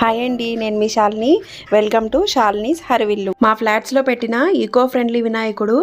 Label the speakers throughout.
Speaker 1: Hi అండి నేను మీ శాలిని వెల్కమ్ టు శాలినీస్ హరివిల్లు. మా ఫ్లాట్స్లో పెట్టిన ఈకో ఫ్రెండ్లీ వినాయకుడు.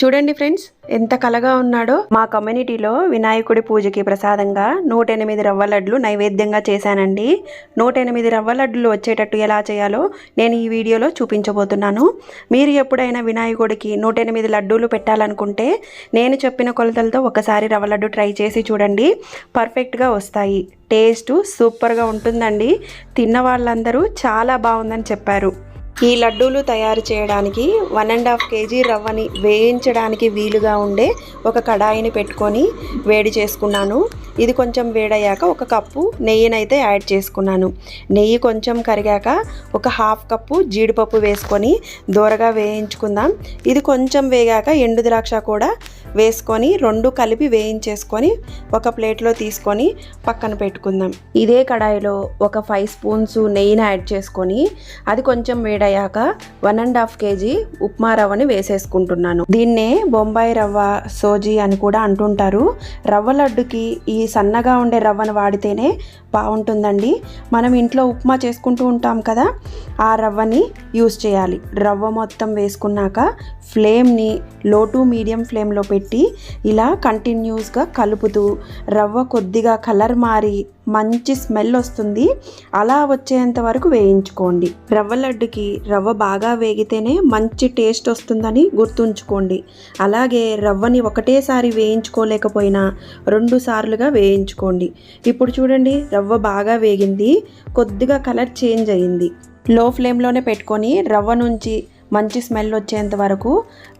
Speaker 1: చూడండి ఫ్రెండ్స్ ఎంత కలగా ఉన్నాడో. మా కమ్యూనిటీలో వినాయకుడి పూజకి ప్రసాదంగా నూట ఎనిమిది రవ్వ లడ్లు నైవేద్యంగా చేశానండి. నూట ఎనిమిది రవ్వ లడ్లు వచ్చేటట్టు ఎలా చేయాలో నేను ఈ వీడియోలో చూపించబోతున్నాను. మీరు ఎప్పుడైనా వినాయకుడికి నూట ఎనిమిది లడ్డూలు పెట్టాలనుకుంటే నేను చెప్పిన కొలతలతో ఒకసారి రవ్వ లడ్డు ట్రై చేసి చూడండి. పర్ఫెక్ట్గా వస్తాయి. టేస్ట్ సూపర్గా ఉంటుందండి. తిన్న వాళ్ళందరూ చాలా బాగుందని చెప్పారు. ఈ లడ్డూలు తయారు చేయడానికి వన్ అండ్ హాఫ్ కేజీ రవ్వని వేయించడానికి వీలుగా ఉండే ఒక కడాయిని పెట్టుకొని వేడి చేసుకున్నాను. ఇది కొంచెం వేడయ్యాక ఒక కప్పు నెయ్యినైతే యాడ్ చేసుకున్నాను. నెయ్యి కొంచెం కరిగాక ఒక హాఫ్ కప్పు జీడిపప్పు వేసుకొని దూరగా వేయించుకుందాం. ఇది కొంచెం వేగాక ఎండు ద్రాక్ష కూడా వేసుకొని రెండు కలిపి వేయించేసుకొని ఒక ప్లేట్లో తీసుకొని పక్కన పెట్టుకుందాం. ఇదే కడాయిలో ఒక ఫైవ్ స్పూన్స్ నెయ్యిని యాడ్ చేసుకొని అది కొంచెం వేడయ్యాక one and half kg upma రవ్వని వేసేసుకుంటున్నాను. దీన్నే బొంబాయి రవ్వ సోజీ అని కూడా అంటుంటారు. రవ్వ లడ్డుకి ఈ సన్నగా ఉండే రవ్వను వాడితేనే బాగుంటుందండి. మనం ఇంట్లో ఉప్మా చేసుకుంటూ ఉంటాం కదా ఆ రవ్వని యూస్ చేయాలి. రవ్వ మొత్తం వేసుకున్నాక ఫ్లేమ్ని లో టు మీడియం ఫ్లేమ్లో పెట్టి ఇలా కంటిన్యూస్గా కలుపుతూ రవ్వ కొద్దిగా కలర్ మారి మంచి స్మెల్ వస్తుంది. అలా వచ్చేంత వరకు వేయించుకోండి. రవ్వ లడ్డుకి రవ్వ బాగా వేగితేనే మంచి టేస్ట్ వస్తుందని గుర్తుంచుకోండి. అలాగే రవ్వని ఒకటేసారి వేయించుకోలేకపోయినా రెండు సార్లుగా వేయించుకోండి. ఇప్పుడు చూడండి రవ్వ బాగా వేగింది. కొద్దిగా కలర్ చేంజ్ అయ్యింది లో ఫ్లేమ్లోనే పెట్టుకొని రవ్వ నుంచి మంచి స్మెల్ వచ్చేంత వరకు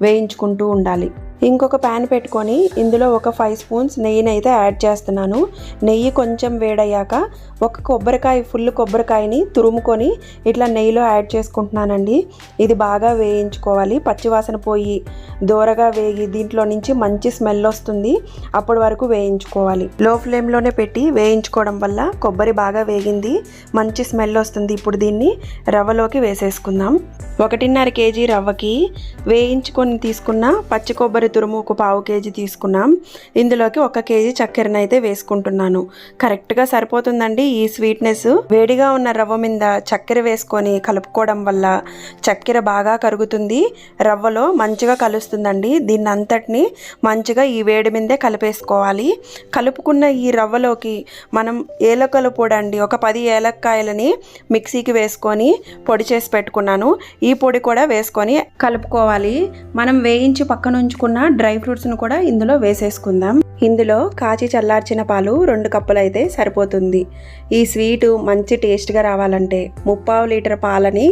Speaker 1: వేయించుకుంటూ ఉండాలి. ఇంకొక ప్యాన్ పెట్టుకొని ఇందులో ఒక ఫైవ్ స్పూన్స్ నెయ్యిని అయితే యాడ్ చేస్తున్నాను. నెయ్యి కొంచెం వేడయ్యాక ఒక కొబ్బరికాయ ఫుల్ కొబ్బరికాయని తురుముకొని ఇట్లా నెయ్యిలో యాడ్ చేసుకుంటున్నానండి. ఇది బాగా వేయించుకోవాలి. పచ్చివాసన పోయి దూరగా వేగి దీంట్లో నుంచి మంచి స్మెల్ వస్తుంది. అప్పటి వరకు వేయించుకోవాలి. లో ఫ్లేమ్లోనే పెట్టి వేయించుకోవడం వల్ల కొబ్బరి బాగా వేగింది. మంచి స్మెల్ వస్తుంది. ఇప్పుడు దీన్ని రవ్వలోకి వేసేసుకుందాం. ఒకటిన్నర కేజీ రవ్వకి వేయించుకొని తీసుకున్న పచ్చి కొబ్బరి తురుము ఒక పావు కేజీ తీసుకున్నాం. ఇందులోకి ఒక కేజీ చక్కెరను అయితే వేసుకుంటున్నాను. కరెక్ట్గా సరిపోతుందండి ఈ స్వీట్నెస్ వేడిగా ఉన్న రవ్వ మీద చక్కెర వేసుకొని కలుపుకోవడం వల్ల చక్కెర బాగా కరుగుతుంది. రవ్వలో మంచిగా కలుస్తుందండి. దీన్ని అంతటిని మంచిగా ఈ వేడి మీదే కలిపేసుకోవాలి. కలుపుకున్న ఈ రవ్వలోకి మనం ఏలకల పొడి అండి ఒక పది ఏలక్కాయలని మిక్సీకి వేసుకొని పొడి చేసి పెట్టుకున్నాను. ఈ పొడి కూడా వేసుకొని కలుపుకోవాలి. మనం వేయించి పక్కన ఉంచుకున్న డ్రై ఫ్రూట్స్ను కూడా ఇందులో వేసేసుకుందాం. ఇందులో కాచి చల్లార్చిన పాలు రెండు కప్పులు అయితే సరిపోతుంది. ఈ స్వీటు మంచి టేస్ట్గా రావాలంటే ముప్పావు లీటర్ పాలని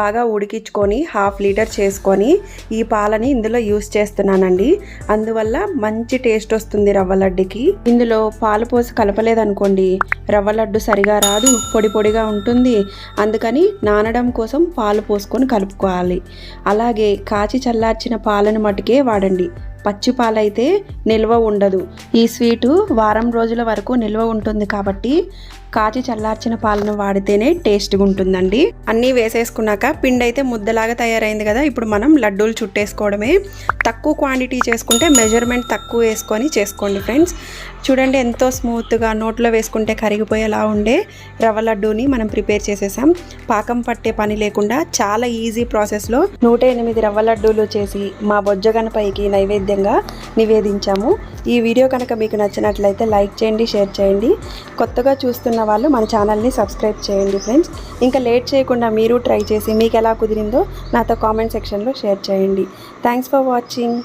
Speaker 1: బాగా ఉడికించుకొని హాఫ్ లీటర్ చేసుకొని ఈ పాలని ఇందులో యూస్ చేస్తున్నానండి. అందువల్ల మంచి టేస్ట్ వస్తుంది రవ్వ లడ్డుకి. ఇందులో పాలు పోసి కలపలేదనుకోండి రవ్వ లడ్డు సరిగా రాదు పొడి పొడిగా ఉంటుంది. అందుకని నానడం కోసం పాలు పోసుకొని కలుపుకోవాలి. అలాగే కాచి చల్లార్చిన పాలను మటుకే వాడండి. పచ్చి పాలైతే నిల్వ ఉండదు. ఈ స్వీటు వారం రోజుల వరకు నిల్వ ఉంటుంది కాబట్టి కాచి చల్లార్చిన పాలను వాడితేనే టేస్ట్గా ఉంటుందండి అన్నీ వేసేసుకున్నాక పిండి అయితే ముద్దలాగా తయారైంది కదా ఇప్పుడు మనం లడ్డూలు చుట్టేసుకోవడమే. తక్కువ క్వాంటిటీ చేసుకుంటే మెజర్మెంట్ తక్కువ వేసుకొని చేసుకోండి ఫ్రెండ్స్. చూడండి ఎంతో స్మూత్గా నోట్లో వేసుకుంటే కరిగిపోయేలా ఉండే రవ్వ లడ్డూని మనం ప్రిపేర్ చేసేసాం. పాకం పట్టే పని లేకుండా చాలా ఈజీ ప్రాసెస్లో నూట ఎనిమిది రవ్వ లడ్డూలు చేసి మా బొజ్జగనపైకి నైవేద్యంగా నివేదించాము. ఈ వీడియో కనుక మీకు నచ్చినట్లయితే లైక్ చేయండి షేర్ చేయండి. కొత్తగా చూస్తున్న చూస్తున్న వాళ్ళు మన ఛానల్ని సబ్స్క్రైబ్ చేయండి ఫ్రెండ్స్ ఇంకా లేట్ చేయకుండా మీరు ట్రై చేసి మీకు ఎలా కుదిరిందో నాతో కామెంట్ సెక్షన్లో షేర్ చేయండి. Thanks for watching